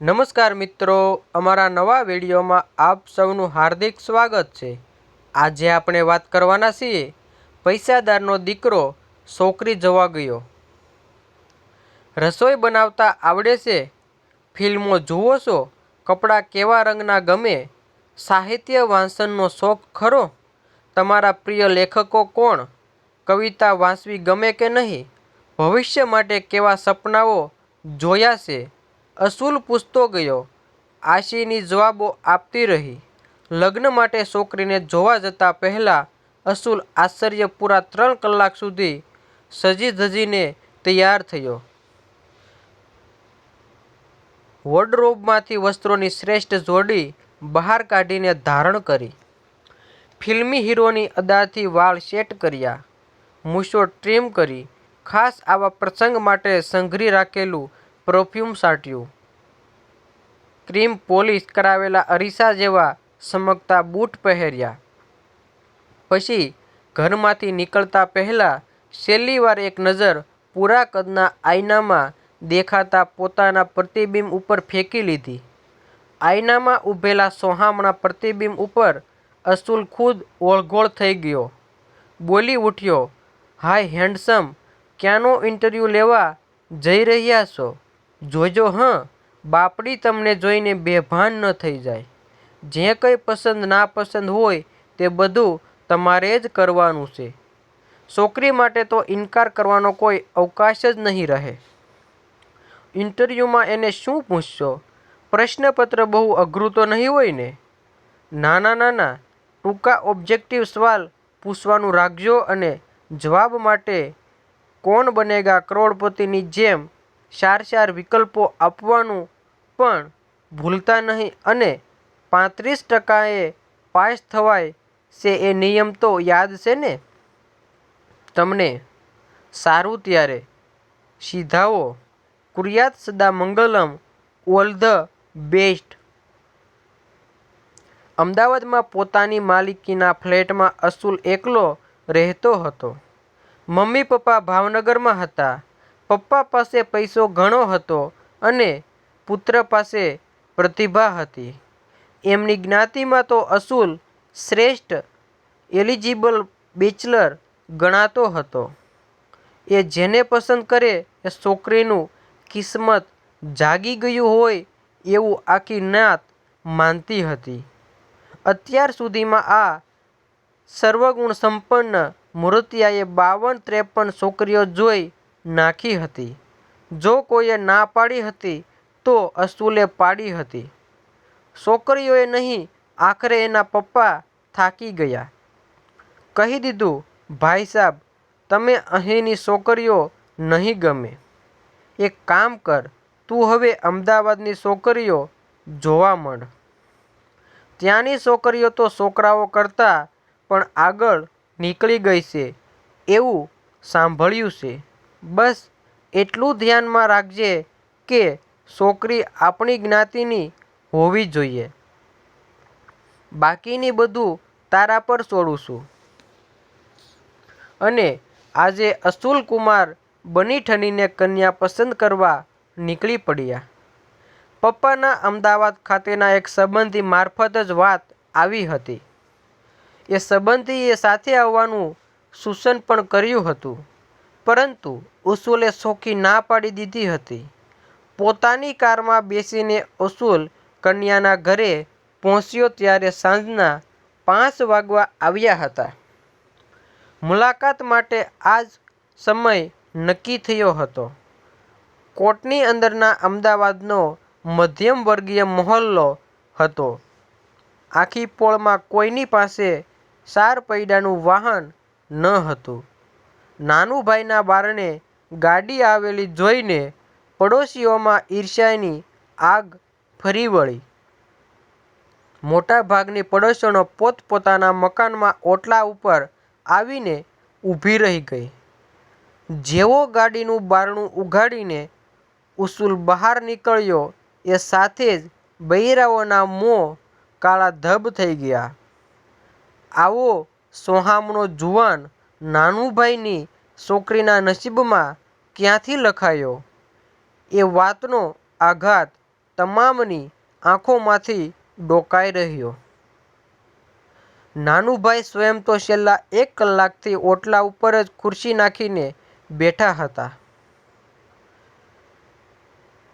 નમસ્કાર મિત્રો, અમારા નવા વિડીયોમાં આપ સૌનું હાર્દિક સ્વાગત છે. આજે આપણે વાત કરવાના છીએ, પૈસાદારનો દીકરો છોકરી જવા ગયો. રસોઈ બનાવતા આવડે છે, ફિલ્મો જુઓ છો, કપડાં કેવા રંગના ગમે, સાહિત્ય વાંચનનો શોખ ખરો, તમારા પ્રિય લેખકો કોણ, કવિતા વાંચવી ગમે કે નહીં, ભવિષ્ય માટે કેવા સપનાઓ જોયા છે? અસૂલ પૂછતો ગયો, આશીની જવાબો આપતી રહી. લગ્ન માટે છોકરીને જોવા જતા પહેલાં અસૂલ આશ્ચર્ય પૂરા ત્રણ કલાક સુધી સજી ધજીને તૈયાર થયો. વોર્ડરોબમાંથી વસ્ત્રોની શ્રેષ્ઠ જોડી બહાર કાઢીને ધારણ કરી. ફિલ્મી હીરોની અદાથી વાળ સેટ કર્યા. મૂછો ટ્રીમ કરી. ખાસ આવા પ્રસંગ માટે સંઘરી રાખેલું પરફ્યુમ સાટ્યું. ક્રીમ પોલિશ કરાવેલા અરીસા જેવા સમકતા બૂટ પહેર્યા. પછી ઘરમાંથી નીકળતા પહેલાં છેલ્લી વાર એક નજર પૂરા કદના આઈનામાં દેખાતા પોતાના પ્રતિબિંબ ઉપર ફેંકી લીધી. આઈનામાં ઊભેલા સોહામણા પ્રતિબિંબ ઉપર અસુલ ખુદ ઓળઘોળ થઈ ગયો. બોલી ઉઠ્યો, હાય, હેન્ડસમ, ક્યાંનો ઇન્ટરવ્યૂ લેવા જઈ રહ્યા છો? જોજો, હં, બાપડી તમને જોઈને બેભાન ન થઈ જાય. જે કંઈ પસંદ ના પસંદ હોય તે બધું તમારે જ કરવાનું છે. છોકરી માટે તો ઇનકાર કરવાનો કોઈ અવકાશ જ નહીં રહે. ઇન્ટરવ્યૂમાં એને શું પૂછશો? પ્રશ્નપત્ર બહુ અઘરું તો નહીં હોય ને? નાના નાના, ટૂંકા ઓબ્જેક્ટિવ સવાલ પૂછવાનું રાખજો અને જવાબ માટે કોણ બનેગા કરોડપતિની જેમ ચાર ચાર વિકલ્પો આપવાનું પણ ભૂલતા નહીં અને પાંત્રીસ ટકાએ પાસ થવાય છે એ નિયમ તો યાદ છે ને? તમને સારું ત્યારે. સીધાઓ. કુર્યાત સદા મંગલમ ઓલ ધ બેસ્ટ. અમદાવાદમાં પોતાની માલિકીના ફ્લેટમાં અસુલ એકલો રહેતો હતો. મમ્મી પપ્પા ભાવનગરમાં હતા. પપ્પા પાસે પૈસો ઘણો હતો અને પુત્ર પાસે પ્રતિભા હતી. એમની જ્ઞાતિમાં તો અસુલ શ્રેષ્ઠ એલિજિબલ બેચલર ગણાતો હતો. એ જેને પસંદ કરે એ છોકરીનું કિસ્મત જાગી ગયું હોય એવું આખી નાત માનતી હતી. અત્યાર સુધીમાં આ સર્વગુણ સંપન્ન મૂર્તિયાએ બાવન ત્રેપન છોકરીઓ જોઈ નાખી હતી. જો કોઈએ ના પાડી હતી, તો અસુલે પાડી હતી. છોકરીઓએ નહીં, આખરે એના પપ્પા થાકી ગયા. કહી દીધું, ભાઈ સાહેબ તમે અહીંની છોકરીઓ નહીં ગમે. એક કામ કર, તું હવે અમદાવાદની છોકરીઓ જોવા માંડ ત્યાંની છોકરીઓ તો છોકરાઓ કરતાં પણ આગળ નીકળી ગઈ છે, એવું સાંભળ્યું છે. બસ એટલું ધ્યાનમાં રાખજે કે છોકરી આપણી જ્ઞાતિની હોવી જોઈએ. બાકીની બધું તારા પર છોડું છું. અને આજે અસુલ કુમાર બની ઠનીને કન્યા પસંદ કરવા નીકળી પડ્યા. પપ્પાના અમદાવાદ ખાતેના એક સંબંધી મારફત જ વાત આવી હતી. એ સંબંધીએ સાથે આવવાનું સૂચન પણ કર્યું હતું. પરંતુ ઉસુલે સોખી ના પાડી દીધી હતી. પોતાની કારમાં બેસીને ઉસુલ કન્યાના ઘરે પહોંચ્યો ત્યારે સાંજના પાંચ વાગવા આવ્યા હતા. મુલાકાત માટે આ જ સમય નક્કી થયો હતો. કોર્ટની અંદરના અમદાવાદનો મધ્યમ વર્ગીય મહોલ્લો હતો. આખી પોળમાં કોઈની પાસે સાર પૈડાનું વાહન ન હતું. નાનુભાઈના બારણે ગાડી આવેલી જોઈને પડોશીઓમાં ઈર્ષ્યાની આગ ફરી વળી. મોટાભાગની પડોશીઓનો પોતપોતાના મકાનમાં ઓટલા ઉપર આવીને ઊભી રહી ગઈ. જેવો ગાડીનું બારણું ઉઘાડીને ઉસુલ બહાર નીકળ્યો, એ સાથે જ બૈરાઓના મોં કાળા ધબ થઈ ગયા. આવો સોહામણો જુવાન નાનુભાઈની છોકરીના નસીબમાં ક્યાંથી લખાયો એ વાતનો આઘાત તમામની આંખોમાંથી ડોકાઈ રહ્યો. નાનુભાઈ સ્વયં તો છેલ્લા એક કલાકથી ઓટલા ઉપર જ ખુરશી નાખીને બેઠા હતા.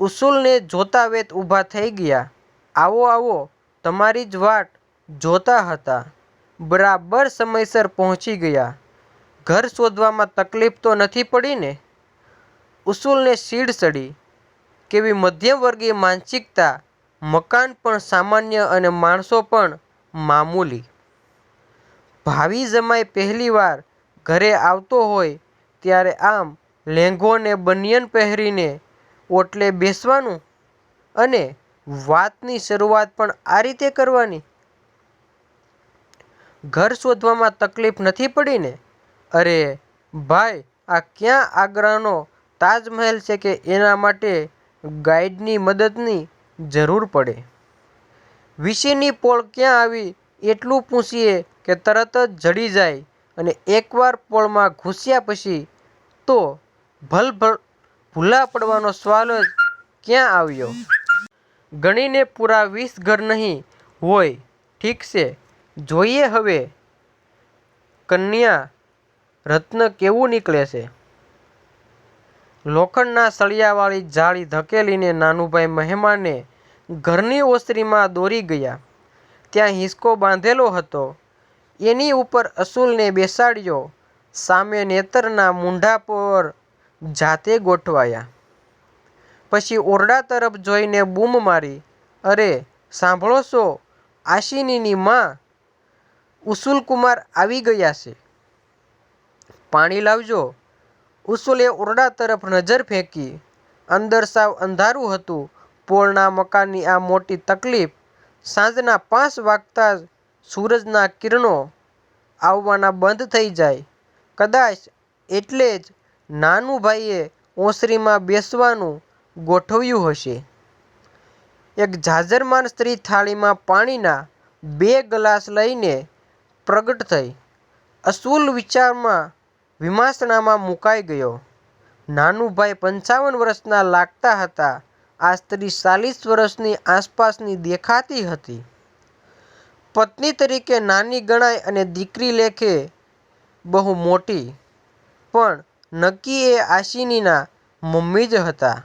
ઉસુલને જોતા વેત ઊભા થઈ ગયા. આવો આવો, તમારી જ વાટ જોતા હતા. બરાબર સમયસર પહોંચી ગયા. ઘર શોધવામાં તકલીફ તો નથી પડી ને? ઉસુલને ચીડ ચડી. કેવી મધ્યમવર્ગીય માનસિકતા, મકાન પણ સામાન્ય અને માણસો પણ મામૂલી. ભાવિ જમાઈ પહેલીવાર ઘરે આવતો હોય ત્યારે આમ લેંઘો ને બનિયન પહેરીને ઓટલે બેસવાનું અને વાતની શરૂઆત પણ આ રીતે કરવાની? ઘર શોધવામાં તકલીફ નથી પડી ને? અરે, ભાઈ, આ ક્યાં આગ્રાનો તાજમહેલ છે કે એના માટે ગાઈડની મદદની જરૂર પડે? વિશેની પોળ ક્યાં આવી એટલું પૂછીએ કે તરત જ જડી જાય અને એકવાર પોળમાં ઘૂસ્યા પછી તો ભલભૂલા પડવાનો સવાલ જ ક્યાં આવ્યો? ગણીને પૂરા વીસ ઘર નહીં હોય, ઠીક છે જોઈએ હવે કન્યા રત્ન કેવું નીકળે છે? લોખંડના સળિયાવાળી જાળી ધકેલીને નાનુભાઈ મહેમાને ઘરની ઓસરીમાં દોરી ગયા. ત્યાં હિસકો બાંધેલો હતો. એની ઉપર અસુલને બેસાડ્યો. સામે નેતરના મૂંઢા પર જાતે ગોઠવાયા. પછી ઓરડા તરફ જોઈને બૂમ મારી, અરે સાંભળો છો આશિષની મા? ઉસુલકુમાર આવી ગયા છે. પાણી લાવજો. ઉસુલે ઓરડા તરફ નજર ફેંકી. અંદર સાવ અંધારું હતું. પોળના મકાનની આ મોટી તકલીફ. સાંજના પાંચ વાગતા સૂરજના કિરણો આવવાના બંધ થઈ જાય. કદાચ એટલે જ નાનું ભાઈએ ઓસરીમાં બેસવાનું ગોઠવ્યું હશે. એક જાજરમાન સ્ત્રી થાળીમાં પાણીના બે ગ્લાસ લઈને પ્રગટ થઈ. અસુલ વિચારમાં વિમર્ષામાં મુકાઈ ગયો. નાનુભાઈ પંચાવન વર્ષના લાગતા હતા. આ સ્ત્રી ચાલીસ વર્ષની આસપાસની દેખાતી હતી. પત્ની તરીકે નાની ગણાય અને દીકરી લેખે બહુ મોટી. પણ નક્કી એ આશિનીના મમ્મી જ હતા.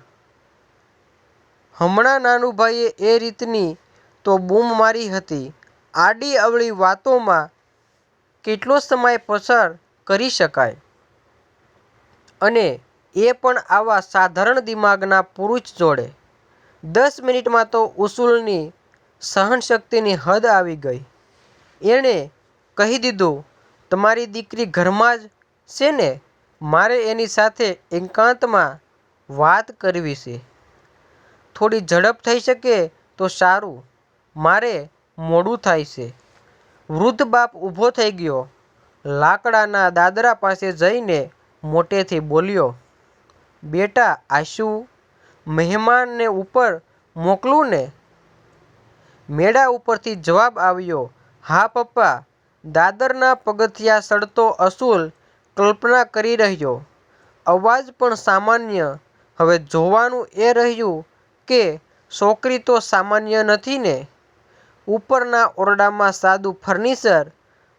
હમણાં નાનુભાઈએ એ રીતની તો બૂમ મારી હતી. આડી અવળી વાતોમાં કેટલો સમય પસાર કરી શકાય? અને એ પણ આવા સાધારણ દિમાગના પુરુષ જોડે? દસ મિનિટમાં તો ઉસુલની સહનશક્તિની હદ આવી ગઈ. એણે કહી દીધું, તમારી દીકરી ઘરમાં જ છે ને? મારે એની સાથે એકાંતમાં વાત કરવી છે. થોડી ઝડપ થઈ શકે તો સારું મારે મોડું થાય છે. વૃદ્ધ બાપ ઊભો થઈ ગયો. લાકડાના દાદરા પાસે જઈને મોટેથી બોલ્યો, બેટા આશુ, મહેમાનને ઉપર મોકલું ને? મેળા ઉપરથી જવાબ આવ્યો, હા પપ્પા. દાદરના પગથિયાં સડતો અસુલ કલ્પના કરી રહ્યો. અવાજ પણ સામાન્ય. હવે જોવાનું એ રહ્યું કે છોકરી તો સામાન્ય નથી ને? ઉપરના ઓરડામાં સાદું ફર્નિચર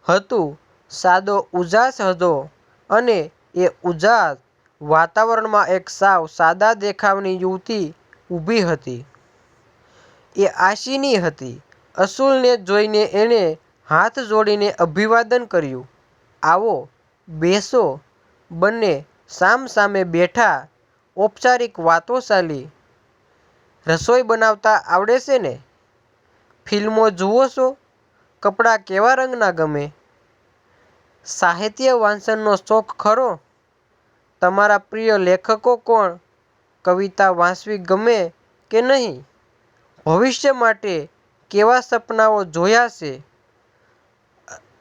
હતું. સાદો ઉજાસ હતો અને એ ઉજાસ વાતાવરણમાં એક સાવ સાદા દેખાવની યુવતી ઊભી હતી. એ આશીની હતી. અસુલને જોઈને એણે હાથ જોડીને અભિવાદન કર્યું. આવો, બેસો. બંને સામસામે બેઠા. ઔપચારિક વાતો ચાલી. રસોઈ બનાવતા આવડે છે ને? ફિલ્મો જુઓ છો? કપડાં કેવા રંગના ગમે? સાહિત્ય વાંચનનો શોખ ખરો? તમારા પ્રિય લેખકો કોણ? કવિતા વાંચવી ગમે કે નહીં? ભવિષ્ય માટે કેવા સપનાઓ જોયા છે?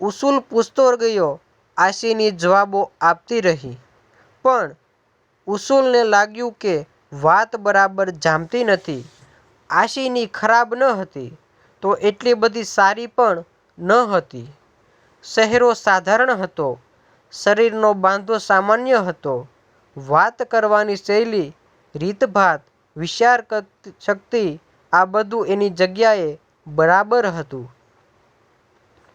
ઉસુલ પૂછતો ગયો. આશિની જવાબો આપતી રહી. પણ ઉસુલને લાગ્યું કે વાત બરાબર જામતી નથી. આશિની ખરાબ ન હતી, તો એટલી બધી સારી પણ ન હતી. ચહેરો સાધારણ હતો. શરીરનો બાંધો સામાન્ય હતો. વાત કરવાની શૈલી, રીતભાત, વિચારશક્તિ આ બધું એની જગ્યાએ બરાબર હતું.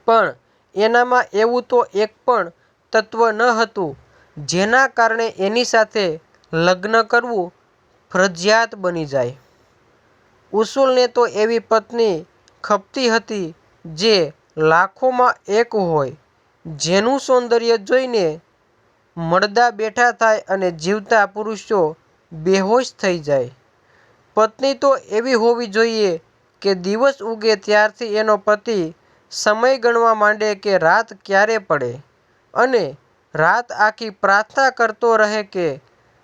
પણ એનામાં એવું તો એક પણ તત્વ ન હતું જેના કારણે એની સાથે લગ્ન કરવું ફરજિયાત બની જાય. ઉસુલને તો એવી પત્ની ખપતી હતી જે લાખોમાં એક હોય, જેનું સૌંદર્ય જોઈને મળદા બેઠા થાય અને જીવતા પુરુષો બેહોશ થઈ જાય. પત્ની તો એવી હોવી જોઈએ કે દિવસ ઊગે ત્યારથી એનો પતિ સમય ગણવા માંડે કે રાત ક્યારે પડે અને રાત આખી પ્રાર્થના કરતો રહે કે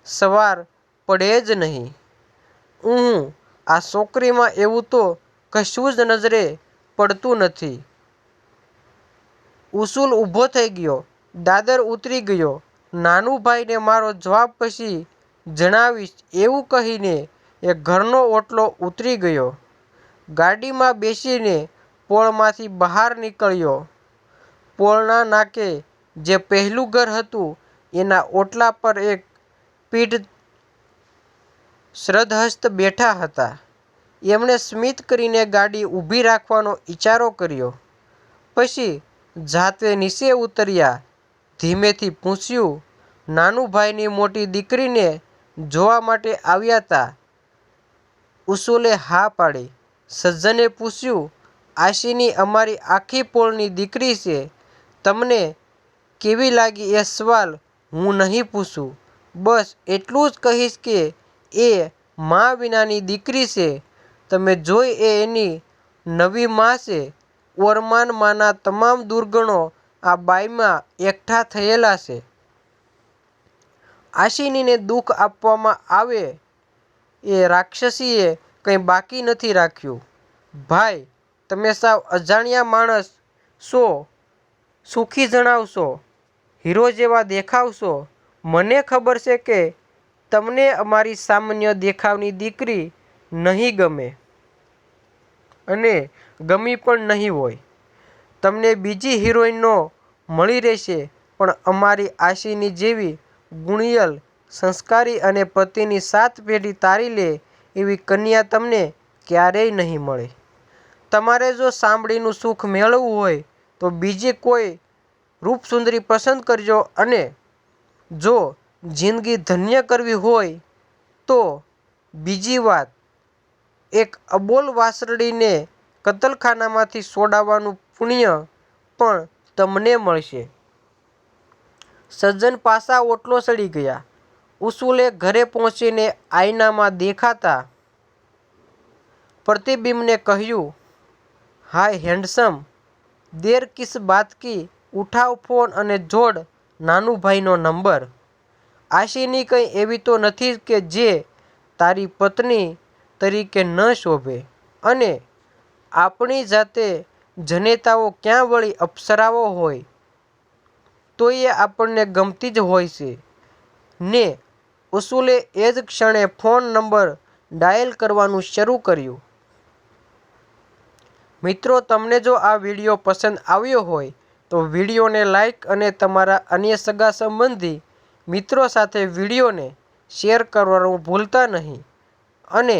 સવાર પડે જ નહીં. ઉહું, આ છોકરીમાં એવું તો કશું જ નજરે પડતું નથી. ઉસુલ ઊભો થઈ ગયો, દાદર ઉતરી ગયો. નાનુભાઈને મારો જવાબ પછી જણાવીશ એવું કહીને એ ઘરનો ઓટલો ઉતરી ગયો. ગાડીમાં બેસીને પોળમાંથી બહાર નીકળ્યો. પોળના નાકે જે પહેલું ઘર હતું એના ઓટલા પર એક પીઠ શ્રદ્ધહસ્ત બેઠા હતા. એમણે સ્મિત કરીને ગાડી ઊભી રાખવાનો ઈચારો કર્યો. પછી જાતે નીચે ઉતર્યા ધીમેથી પૂછ્યું, નાનુભાઈની મોટી દીકરીને જોવા માટે આવ્યા હતા ઉસુલે હા પાડી. સજ્જને પૂછ્યું, આશિની અમારી આખી પોળની દીકરી છે. તમને કેવી લાગી એ સવાલ હું નહીં પૂછું. બસ એટલું જ કહીશ કે એ મા વિનાની દીકરી છે. તમે જોઈ એ એની નવી મા છે. ઓરમાન માના તમામ દુર્ગણો આ બાઈમાં એકઠા થયેલા છે. આશિનીને દુઃખ આપવામાં આવે એ રાક્ષસીએ કંઈ બાકી નથી રાખ્યું. ભાઈ, તમે સાવ અજાણ્યા માણસ છો. સુખી જણાવશો. હીરો જેવા દેખાવશો મને ખબર છે કે તમને અમારી સામાન્ય દેખાવની દીકરી નહીં ગમે અને ગમી પણ નહીં હોય. તમને બીજી હિરોઈનો મળી રહેશે પણ અમારી આશિની જેવી ગુણિયલ, સંસ્કારી અને પતિની સાત પેઢી તારી લે એવી કન્યા તમને ક્યારેય નહીં મળે. તમારે જો સાંભળીનું સુખ મેળવવું હોય તો બીજી કોઈ રૂપસુંદરી પસંદ કરજો અને જો જિંદગી ધન્ય કરવી હોય તો બીજી વાત, એક અબોલ વાછરડીને કતલખાનામાંથી છોડાવવાનું પુણ્ય પણ તમને મળશે. સજ્જન પાસા ઓટલો સડી ગયા. ઉસુલે ઘરે પહોંચીને આયનામાં દેખાતા પ્રતિબિંબને કહ્યું, હાય હેન્ડસમ, દેર કિસ બાત કી? ઉઠાવ ફોન અને જોડ નાનુભાઈનો નંબર. આશિની કંઈ એવી તો નથી કે જે તારી પત્ની તરીકે ન શોભે અને આપણી જાતે જનેતાઓ ક્યાં વળી અપ્સરાઓ હોય, તો એ આપણને ગમતી જ હોય છે ને ઉસુલે એ જ ક્ષણે ફોન નંબર ડાયલ કરવાનું શરૂ કર્યું. મિત્રો, તમને જો આ વીડિયો પસંદ આવ્યો હોય, તો વિડીયોને લાઈક અને તમારા અન્ય સગા સંબંધી મિત્રો સાથે વિડીયોને શેર કરવાનું ભૂલતા નહીં અને